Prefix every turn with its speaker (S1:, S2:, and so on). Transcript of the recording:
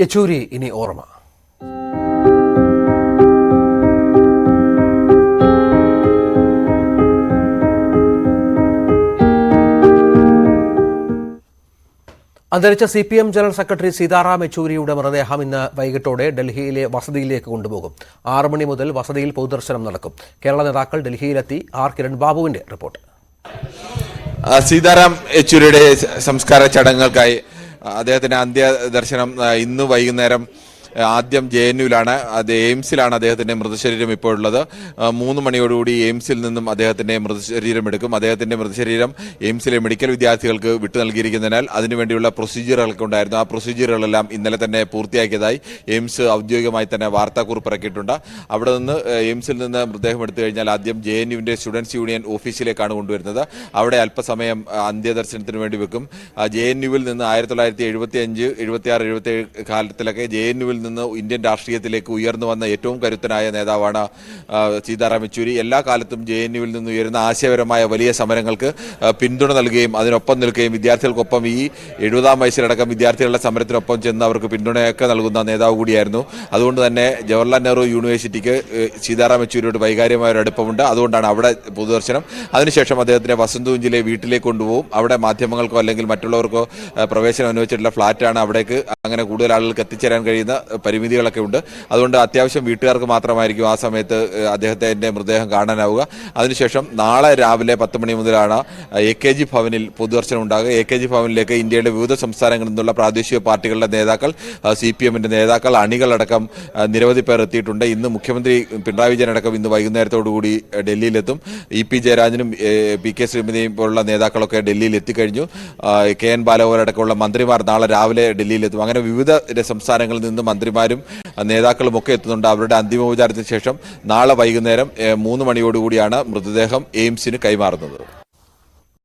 S1: യെച്ചൂരി ഇനി ഓർമ്മ. അന്തരിച്ച C P M general secretary Sitaram യെച്ചൂരിയുടെ മൃതദേഹം ഇന്ന് വൈകിട്ടോടെ ഡൽഹിയിലെ വസതിയിലേക്ക് കൊണ്ടുപോകും. ആറു മണി മുതൽ വസതിയിൽ പൊതുദർശനം നടക്കും. കേരള നേതാക്കൾ ഡൽഹിയിലെത്തി. ആർ. കിരൺ ബാബുവിന്റെ റിപ്പോർട്ട്.
S2: സീതാറാം യെച്ചൂരിയുടെ സംസ്കാര ചടങ്ങുകൾക്കായി അദ്ദേഹത്തിന്റെ അന്ത്യ ദർശനം ഇന്ന് വൈകുന്നേരം ആദ്യം ജെ എൻ യുവിലാണ് അത് എയിംസിലാണ് അദ്ദേഹത്തിന്റെ മൃതശരീരം ഇപ്പോൾ ഉള്ളത് മൂന്ന് മണിയോടുകൂടി എയിംസിൽ നിന്നും അദ്ദേഹത്തിന്റെ മൃതശരീരം എടുക്കും. അദ്ദേഹത്തിന്റെ മൃതശരീരം എയിംസിലെ മെഡിക്കൽ വിദ്യാർത്ഥികൾക്ക് വിട്ടു നൽകിയിരിക്കുന്നതിനാൽ അതിനുവേണ്ടിയുള്ള പ്രൊസീജിയറുകളൊക്കെ ഉണ്ടായിരുന്നു. ആ പ്രൊസീജിയറുകളെല്ലാം ഇന്നലെ തന്നെ പൂർത്തിയാക്കിയതായി എയിംസ് ഔദ്യോഗികമായി തന്നെ വാർത്താക്കുറിപ്പ് ഇറക്കിയിട്ടുണ്ട്. അവിടെ നിന്ന് എയിംസിൽ നിന്ന് മൃതദേഹം എടുത്തു കഴിഞ്ഞാൽ ആദ്യം ജെ എൻ യുവിന്റെ സ്റ്റുഡൻസ് യൂണിയൻ ഓഫീസിലേക്കാണ് കൊണ്ടുവരുന്നത്. അവിടെ അല്പസമയം അന്ത്യദർശനത്തിന് വേണ്ടി വെക്കും. ജെ എൻ യുവിൽ നിന്ന് ആയിരത്തി തൊള്ളായിരത്തി എഴുപത്തി അഞ്ച് എഴുപത്തി ആറ് എഴുപത്തി ഏഴ് കാലത്തിലൊക്കെ ജെ എൻ യുവിൽ നിന്ന് ഇന്ത്യൻ രാഷ്ട്രീയത്തിലേക്ക് ഉയർന്നു വന്ന ഏറ്റവും കരുത്തനായ നേതാവാണ് സീതാറാം യെച്ചൂരി. എല്ലാ കാലത്തും ജെ എൻ യുവിൽ നിന്ന് ഉയരുന്ന ആശയപരമായ വലിയ സമരങ്ങൾക്ക് പിന്തുണ നൽകുകയും അതിനൊപ്പം നിൽക്കുകയും വിദ്യാർത്ഥികൾക്കൊപ്പം ഈ എഴുപതാം വയസ്സിലടക്കം വിദ്യാർത്ഥികളുടെ സമരത്തിനൊപ്പം ചെന്ന് അവർക്ക് പിന്തുണയൊക്കെ നൽകുന്ന നേതാവ് കൂടിയായിരുന്നു. അതുകൊണ്ട് തന്നെ ജവഹർലാൽ നെഹ്റു യൂണിവേഴ്സിറ്റിക്ക് സീതാറാം യെച്ചൂരിയോട് വൈകാര്യമായ ഒരു അടുപ്പമുണ്ട്. അതുകൊണ്ടാണ് അവിടെ പൊതുദർശനം. അതിനുശേഷം അദ്ദേഹത്തിന്റെ വസന്തുകുഞ്ചിലെ വീട്ടിലേക്ക് കൊണ്ടുപോകും. അവിടെ മാധ്യമങ്ങൾക്കോ അല്ലെങ്കിൽ മറ്റുള്ളവർക്കോ പ്രവേശനം അനുവദിച്ചിട്ടുള്ള ഫ്ളാറ്റാണ് അവിടേക്ക് അങ്ങനെ കൂടുതൽ ആളുകൾക്ക് എത്തിച്ചേരാൻ കഴിയുന്ന പരിമിതികളൊക്കെ ഉണ്ട്. അതുകൊണ്ട് അത്യാവശ്യം വീട്ടുകാർക്ക് മാത്രമായിരിക്കും ആ സമയത്ത് അദ്ദേഹത്തിന്റെ മൃതദേഹം കാണാനാവുക. അതിനുശേഷം നാളെ രാവിലെ പത്ത് മണി മുതലാണ് എ കെ ജി ഭവനിൽ പൊതുദർശനം ഉണ്ടാകുക. എ കെ ജി ഭവനിലേക്ക് ഇന്ത്യയുടെ വിവിധ സംസ്ഥാനങ്ങളിൽ നിന്നുള്ള പ്രാദേശിക പാർട്ടികളുടെ നേതാക്കൾ സി പി എമ്മിന്റെ നേതാക്കൾ അണികളടക്കം നിരവധി പേർ എത്തിയിട്ടുണ്ട്. ഇന്ന് മുഖ്യമന്ത്രി പിണറായി വിജയൻ അടക്കം ഇന്ന് വൈകുന്നേരത്തോടുകൂടി ഡൽഹിയിലെത്തും. ഇ പി ജയരാജനും പി കെ ശ്രീമതിയും പോലുള്ള നേതാക്കളൊക്കെ ഡൽഹിയിൽ എത്തിക്കഴിഞ്ഞു കെ എൻ ബാലഗോപാൽ അടക്കമുള്ള മന്ത്രിമാർ നാളെ രാവിലെ ഡൽഹിയിലെത്തും. അങ്ങനെ വിവിധ സംസ്ഥാനങ്ങളിൽ നിന്ന് മന്ത്രിമാരും നേതാക്കളും ഒക്കെ എത്തുന്നുണ്ട്. അവരുടെ അന്തിമോപചാരത്തിന് ശേഷം നാളെ വൈകുന്നേരം മൂന്ന് മണിയോടുകൂടിയാണ് മൃതദേഹം എയിംസിന് കൈമാറുന്നത്.